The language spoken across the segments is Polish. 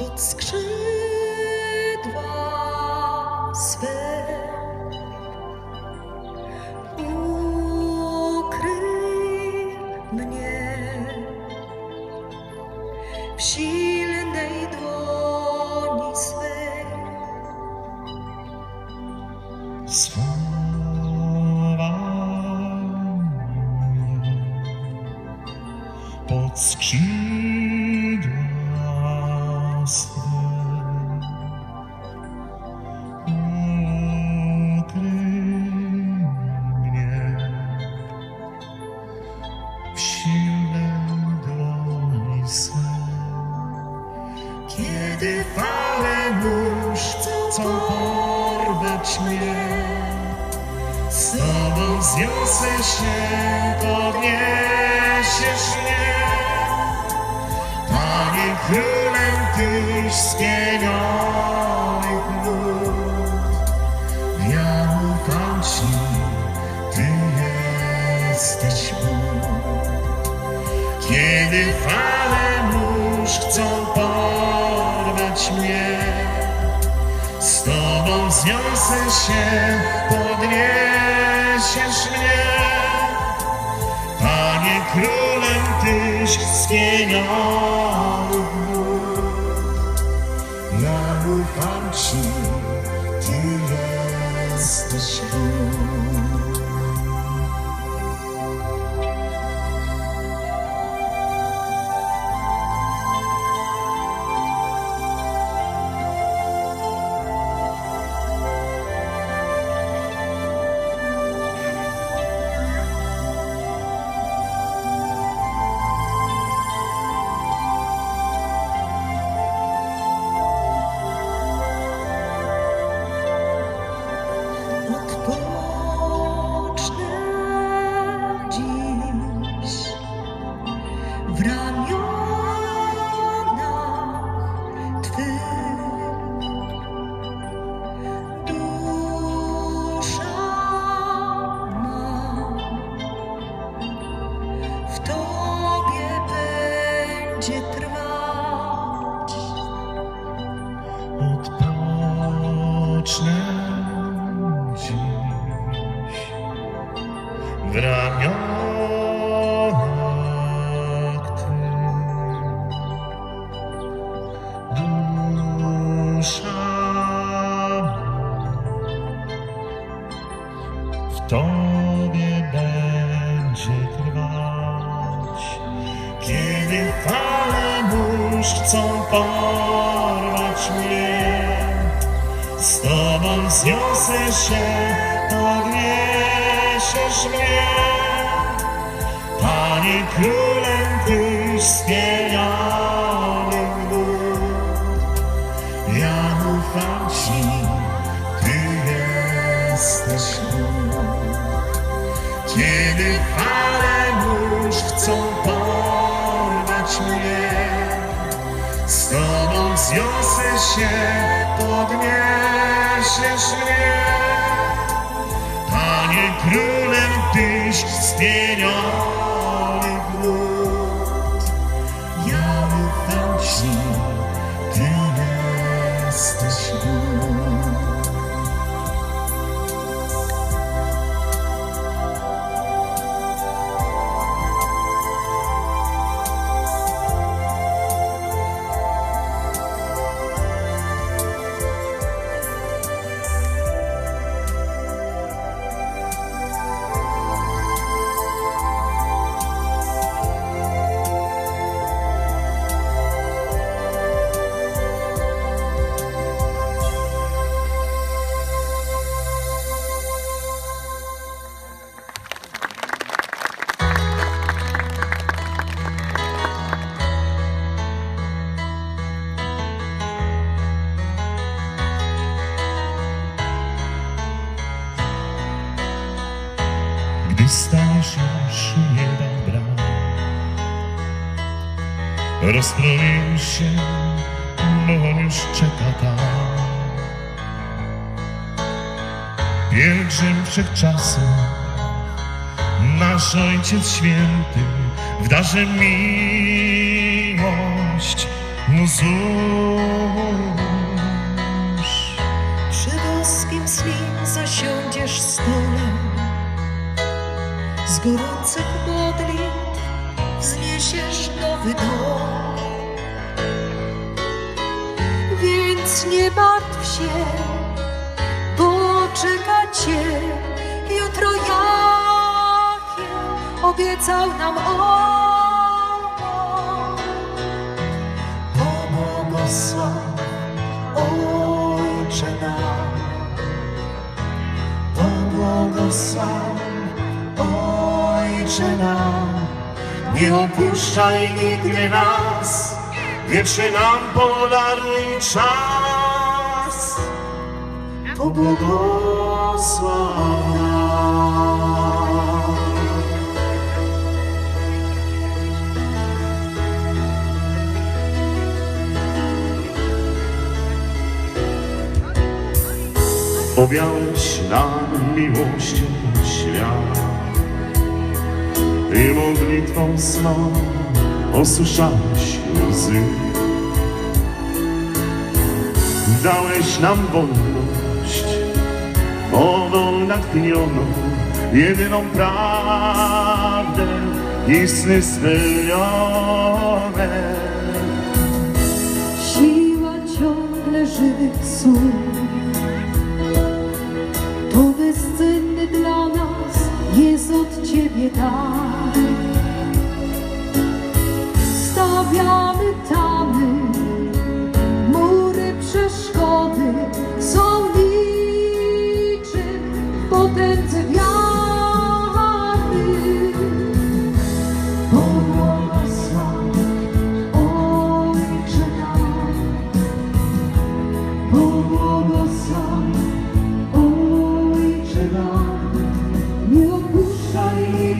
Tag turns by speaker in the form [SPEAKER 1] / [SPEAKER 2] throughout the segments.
[SPEAKER 1] pod skrzydła swe. Ukryj mnie w silnej swej.
[SPEAKER 2] Schowaj pod Kiedy fale mórz chcą porwać mnie, z Tobą zniosę się, podniesiesz mnie. Panie królem Tyś spienionych lud, ja ufam Ci, Ty jesteś Bóg. Kiedy fale mórz chcą porwać zniosę się, podniesiesz mnie. Panie królem Tyś lud, ja ufam Ci, Ty jesteś.
[SPEAKER 1] Odpocznę dziś w ramionach Twych. Dusza w Tobie będzie trwać.
[SPEAKER 2] Kiedy fale mórz chcą porwać mnie, z Tobą zniosę się, podniesiesz mnie. Panie królem Tyś spienionych lud, ja ufam Ci, Ty jesteś Bóg. Kiedy fale mórz chcą porwać mnie, z Tobą zniosę się, podniesiesz mnie. Panie królem Tyś spienionych lud, ja ufam Ci, Staniesz już nieba bram Rozpromień się, bo już czeka tam. Pielgrzym wszechczasu Nasz Ojciec Święty w darze miłość No cóż,
[SPEAKER 1] Przy boskim slim zasiądziesz stole Z gorących modlitw wzniesiesz nowy dom. Więc nie martw się, bo czeka cię. Jutro obiecał nam on
[SPEAKER 2] nie opuszczaj nigdy nas, wiecznie nam podaruj czas.
[SPEAKER 1] nam.
[SPEAKER 2] Owiałeś nam miłością i modlitwą swą osuszałeś łzy. Dałeś nam wolność, ową natchnioną, jedyną prawdę i sny spełnione.
[SPEAKER 1] Siła ciągle żywych słów od Ciebie dar Stawiamy tamy,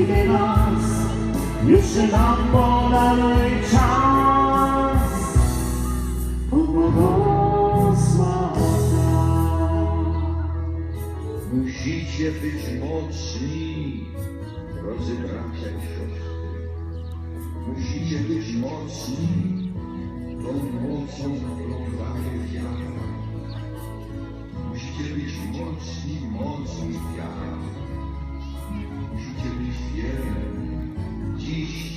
[SPEAKER 1] nigdy nas,
[SPEAKER 2] Już nam podaruj czas.
[SPEAKER 1] pobłogosław.
[SPEAKER 3] Musicie być mocni, drodzy bracia i siostry. Musicie być mocni, tą mocą, którą daje wiara. Musicie być mocni mocą Dziś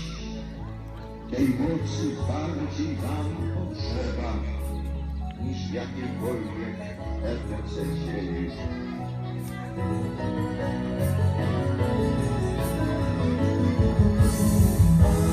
[SPEAKER 3] tej mocy bardziej wam potrzeba niż w jakiejkolwiek dziejów.
[SPEAKER 2] Nie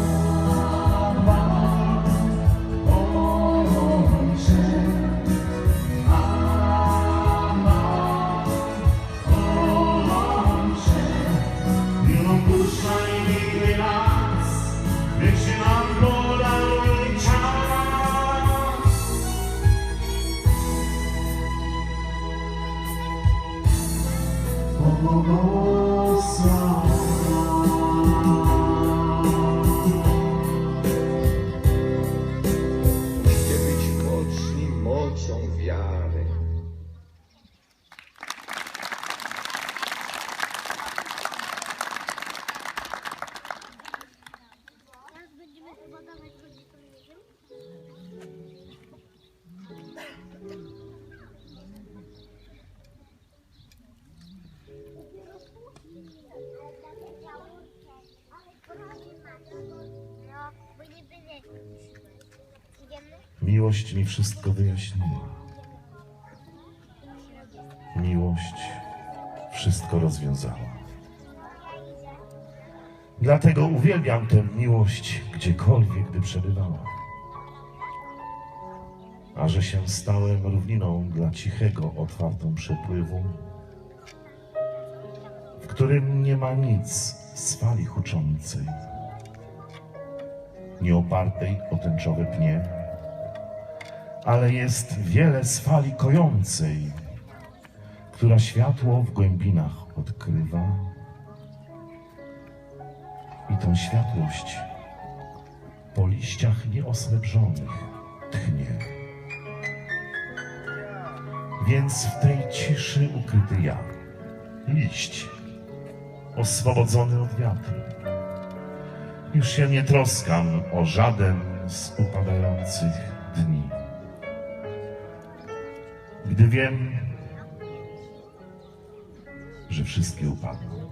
[SPEAKER 2] Miłość mi wszystko wyjaśniła. Miłość wszystko rozwiązała. Dlatego uwielbiam tę miłość gdziekolwiek, gdy przebywała. A że się stałem równiną dla cichego, otwartą przepływu, w którym nie ma nic z fali huczącej, nie opartej o tęczowe pnie, ale jest wiele z fali kojącej, która światło w głębinach odkrywa i tą światłość po liściach nieosrebrzonych tchnie. Więc w tej ciszy ukryty ja, liść, oswobodzony od wiatru, już się nie troskam o żaden z upadających dni. Gdy wiem, że wszystkie upadną.